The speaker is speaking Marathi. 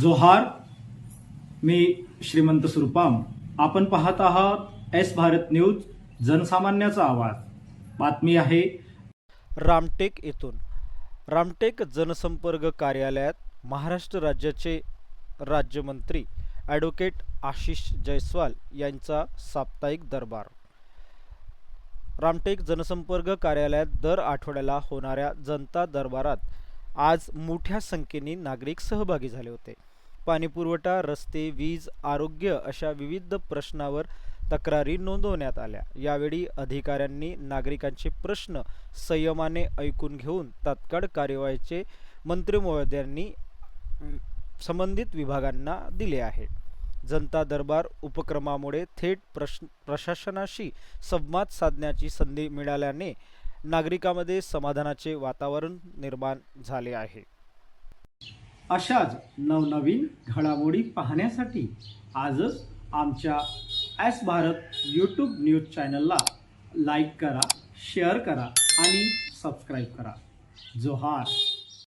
जोहार मी श्रीमंत सुरपाम. आपण पाहत आहात एस भारत न्यूज जनसामान्याचा आवाज. बातमी आहे. रामटेक येथून. रामटेक जनसंपर्क कार्यालयात महाराष्ट्र राज्याचे राज्यमंत्री ॲडव्होकेट आशिष जयस्वाल यांचा साप्ताहिक दरबार. रामटेक जनसंपर्क कार्यालयात दर आठवड्याला होणाऱ्या जनता दरबारात आज मोठ्या संख्येने नागरिक सहभागी झाले होते. पाणीपुरवठा रस्ते वीज आरोग्य अशा विविध प्रश्नावर तक्रारी नोंदवण्यात आल्या. यावेळी अधिकाऱ्यांनी नागरिकांचे प्रश्न संयमाने ऐकून घेऊन तात्काळ कार्यवाहीचे मंत्री महोदयांनी संबंधित विभागांना दिले आहे. जनता दरबार उपक्रमामुळे थेट प्रश्न प्रशासनाशी संवाद साधण्याची संधी मिळाल्याने नागरिकांमध्ये समाधानाचे वातावरण निर्माण झाले आहे. अशाच नवनवीन घडामोडी पाहण्यासाठी आजच आमच्या एस भारत यूट्यूब न्यूज चॅनलला लाईक करा शेअर करा आणि सबस्क्राईब करा. जोहार.